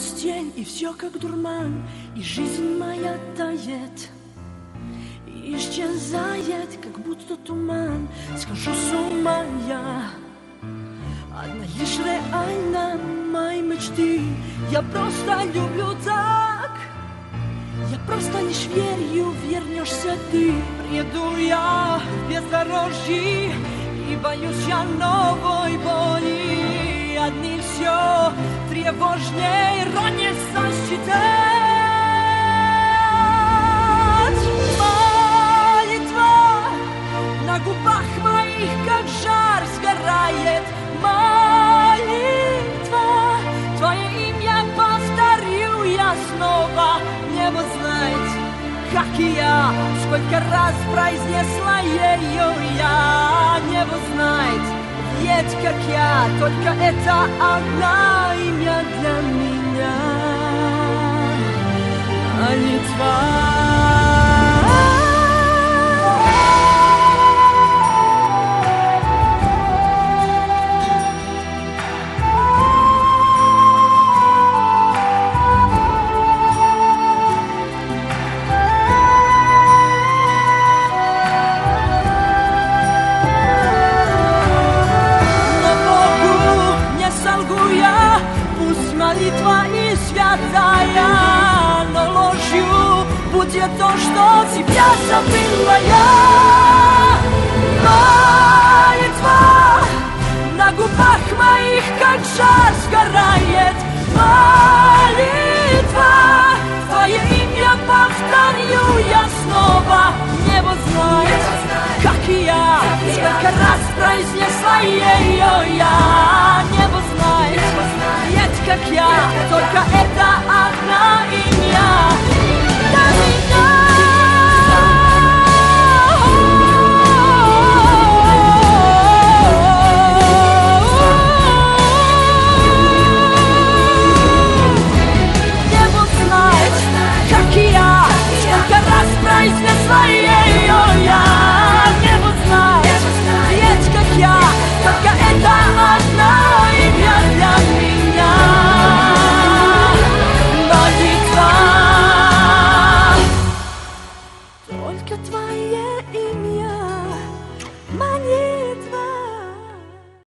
сквозь тень, и все как дурман, и жизнь моя тает. И исчезает, как будто туман, схожу с ума я. Одна лишь реально мои мечты, я просто люблю так. Я просто лишь верю, вернешься ты. Приеду я в бездорожье, и боюсь я новой боли. Одни все тревожнее ронится считать. Молитва на губах моих, как жар сгорает. Молитва, Твое имя повторю я снова. Небо знает, как и я, сколько раз произнесла ее я. Небо знает, ведь как я, только это одна молитва и святая, но ложью будет то, что тебя забыла я. Молитва на губах моих, как жар сгорает. Молитва, твое имя повторю я снова. Небо знает, как и я, сколько раз произнесла ее я. Только